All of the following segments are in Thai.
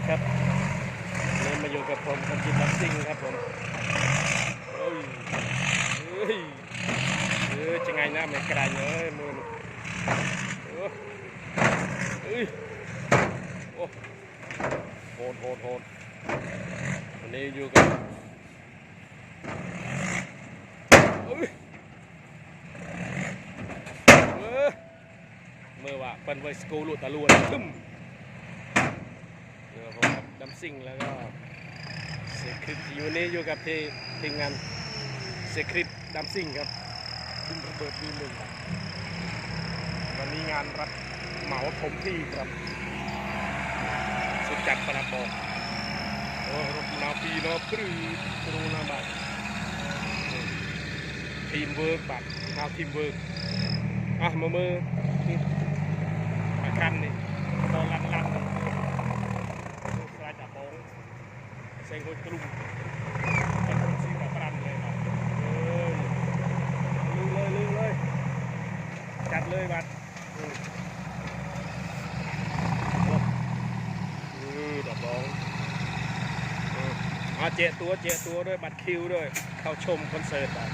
ดีครับเริ่มมาอยู่กับผมคนจิตนักซิ่งครับผมเฮ้ยเฮ้ยเออจะไงนะไม่กระไรเอ้ยมือนี่เออเฮ้ยโอ้โหดโหดโหดวันนี้อยู่กับเอ้ยเออเมื่อว่าเป็นไวสกูลุตะลวนทึม อยู่กับผมครับดัม ซิงแล้วก็เซคริตอยู่นี่อยู่กับที่ทีมงานเซคริตดัมซิงครับขึ้นระเบิดวีหนึ่งครับวันนี้งานรับเหมาถมที่ครับ สุดจัดประปอกโอ้รถนาปีเนาะปรื้ตรูนาบัตทีมเวิร์กบัตรนาทีมเวิร์กอะมามือนี่มากันนี่ Saya ikut kelum. จัดเลยบัดนี่ดอกร้องมาเจตัวเจตัวด้วยบัตรคิวด้วย เข้าชมคอนเสิร์ตบัต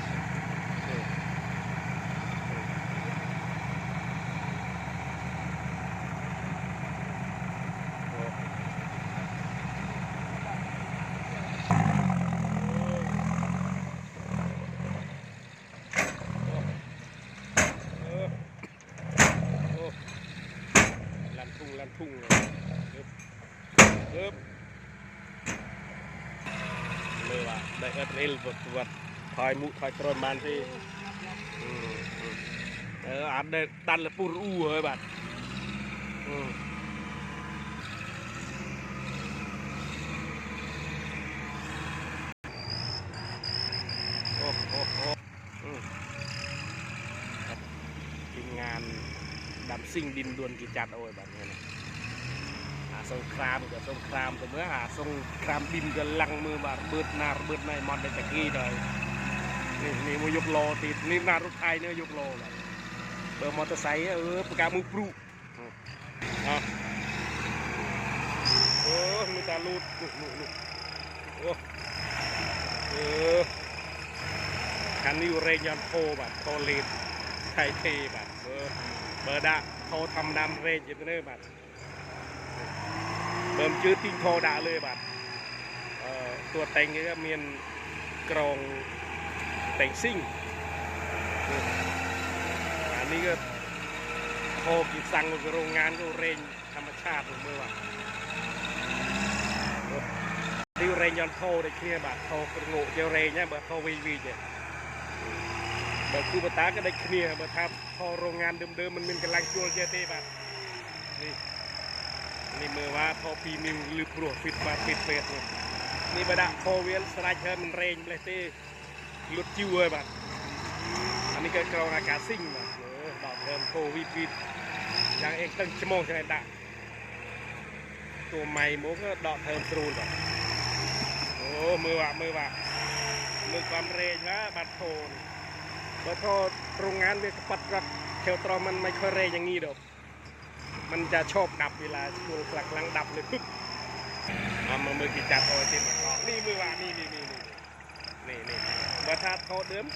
ทุ่งลันทุ่งเลยเอิบเอิบเลยว่ะได้เอิดเอลบดวัดถอยมุถอยตรนบานที่เอออันได้ตันละปูรูเฮ้ยบัดอืมโอ้โอ้โอ้อืม ทีมงานดำ ซิ่งดินดวนกิจจัดโอ้ยแบบนี้นะหาสงครามกับสงครามแต่เมื่อหาสงครามดินกับลังมือบาดเบิดนาเบิดในมอนได้ตะกี้เลยนี่นี่มายกโลติดนี่นารถไทยเนี่ยยกโลเลยเบอร์มอเตอร์ไซค์เออประกาศมือปรุอะโอ้มีตาลูดลูกลูกลูกโอ้เออคันนี้อยู่เรยอนโพแบบโตเลนไทยเทบัดเบอร์เบอร์ดะ โทรทำดำเรนอยู่เนอร์บัดเบิ่มจื้อทิ้งโทรดะเลยบัดตัวเต็งก็มีนกรองเต็งซิ่งอันนี้ก็โทรกิสั่งโรงงานก็เรนธรรมชาติเมื่อว่าที่เรนยอนโทรได้เคลียร์บัดโทรกระโงกเจเรนเนี่ยบัดโทรวีวีเนี่ย បើគូបតាក៏ដេចគ្នាបើថាផលរោងងានដើមៗមិនមានកម្លាំងជួលចេះទេបាទនេះនេះមើលថាផល2មីលឬព្រោះពីតបាទពីតពេតនេះបើដាក់ផលវាលស្រេចហើយមិនរែងម្លេះទេលុតជីវហើយបាទអានេះក៏ក្រងអាកាស៊ីងបាទដល់ព្រមគោវីពីតយ៉ាងអេតឹងឈ្មោះចឹងដាក់តួម៉ៃមកដកធើមស្រួលបាទអូមើលបាទមើលបាទមើលកំរែងណាបាត់ធូន แล้วก็โรงงานเรียกปัดรักเทลตรอมันไม่ค่อยเรยอย่างนี้ดอก มันจะชอบดับเวลาช่วงหลักลังดับเลยปุ๊บมามือกีจัดโอติดนี่มือว่านี่นี่นี่นี่นี่นี่เมื่าทอเดิม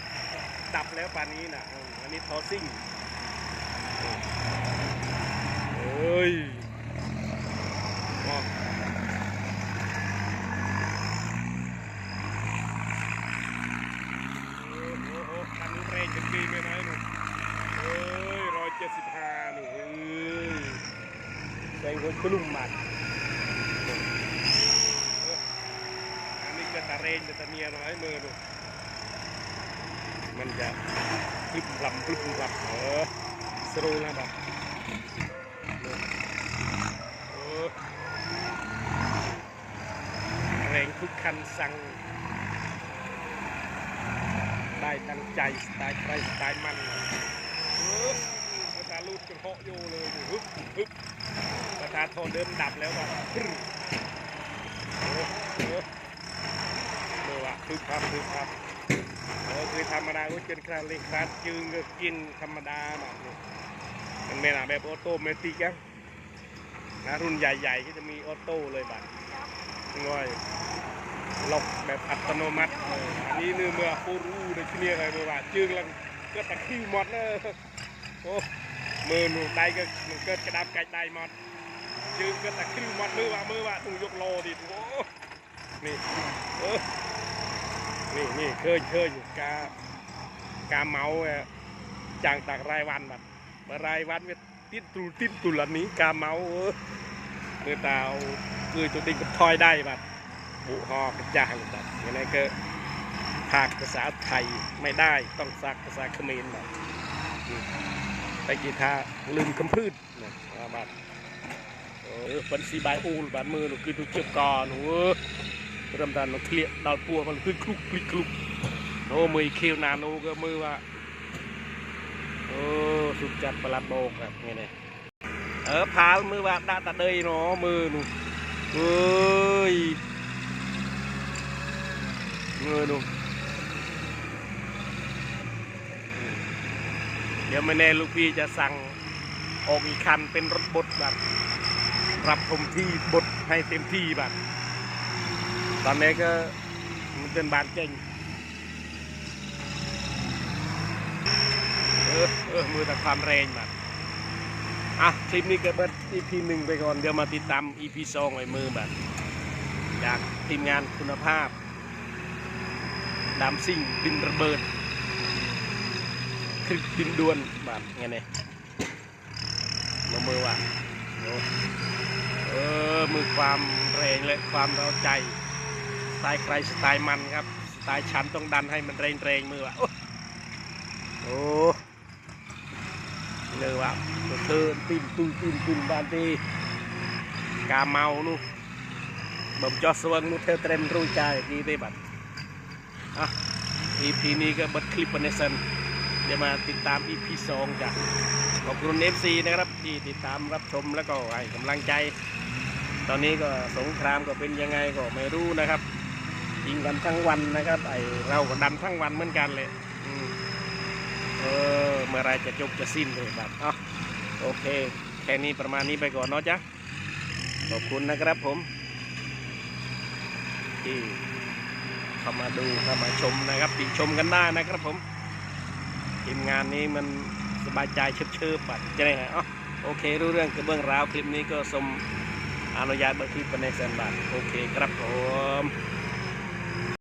ดับแล้วป่านนี้นะอันนี้ทอซิ่งเฮ้ย แดงคนกลุ่มมันอันนี้ก็ตาเรนจะตาเนียน้อยมือดูมันจะพลิบลำพลิบลำเออสโลว์นะบบเออแรงทุกคันสั่งได้ตั้งใจสไตล์ใครสไตล์มันเออภาลูกจะเหาะโยเลยฮึบฮึบ โทนเดิมดับแล้วแบบปรึ้งโอ้โหดูอะคือครับคือครับเออคือธรรมดาก็กินคราเล็กคราจึงก็กินธรรมดาแบบนี้มันไม่น่าแบบออโต้เมติกอะนะรุ่นใหญ่ๆก็จะมีออโต้เลยบัตรง่อยล็อกแบบอัตโนมัติอันนี้นือเมื่อโครูในที่นี่อะไรเมื่อว่าจึงลังก็ตะคิวหมดเนอะโอ้มือหนูได้ก็มันเกิดกระดับไก่ได้หมด จึงก็ตะคริวหมดมือว่ามือว่าต้องยกโลดิโอ้นี่เออนี่นี่เคยเคยอยู่กากาเมาเอจางตากรายวันบัดรายวันเวติดตุลติดตุลันนี้กาเมาเออเมื่อตาเอาคือจุดดิ้งกับทอยได้บัดบุหอกระจางบัดยังไงก็ภาคภาษาไทยไม่ได้ต้องซักภาษาเขมรบัดไปกีทาลืมคำพืชนะบัด เออเป็นสีใบอูลบัดมือหนูคือตุกเจ็บก่อนหนูเออเริ่มดันหนูเคลียดาวปัวมันคือคลุกคลิกคลุกโอ้มือเคียวนาโนก็มือว่าโอ้สุดจัดประหลัดโบกครับไงเนี่ยเออพามือว่าดาตะเดยเนาะมือหนูเอ้ยมือหนูเดี๋ยวไม่แน่ลูกพี่จะสั่งออกอีกคันเป็นรถบดแบบ รับผมที่บดให้เต็มที่แบบตอนนี้ก็มันเป็นบานเก่งเออเออมือแต่ความแรงแบบอะคลิปนี้ก็เบิด EP หนึ่งไปก่อน เดี๋ยวมาติดตาม EP สองไอ้มือแบบจากทีมงานคุณภาพดามซิ่งดินระเบิดคลิปดินดวนแบบไงเนี่ยมามือว่ะโอ้ เออมือความแรงและความเราใจสไตล์ใครสไตล์มันครับสไตล์ฉันต้องดันให้มันแรงแรงมือว่ะโอ้โอ้เนื้อว่าเธอตีนตุนตีนตุนบานตีกาเมานู่บ่มจอสวงนู่เธอเตรมรู้ใจดีได้บัดอะ EP นี้ก็บัดคลิปวันนี้สัน ดี๋ยวมาติดตาม EP สองจ้ะขอบคุณ FC นะครับที่ติดตามรับชมแล้วก็ให้กำลังใจ ตอนนี้ก็สงครามก็เป็นยังไงก็ไม่รู้นะครับยิงกันทั้งวันนะครับ ไอเราก็ดันทั้งวันเหมือนกันเลยอเออเมื่อไรจะจบจะสิ้นเลยครับอะโอเค แค่นี้ประมาณนี้ไปก่อนเนาะจ๊ะขอบคุณนะครับผม ที่เข้ามาดูเข้ามาชมนะครับติชมกันได้นะครับผม ทีมงานนี้มันสบายใจเชิบเชิบปัดจะได้ไงอ๋อโอเค รู้เรื่องกับเบื้องราวคลิปนี้ก็สมอนุญาตเบอร์ที่ปไปในแสนบาท โอเคครับผม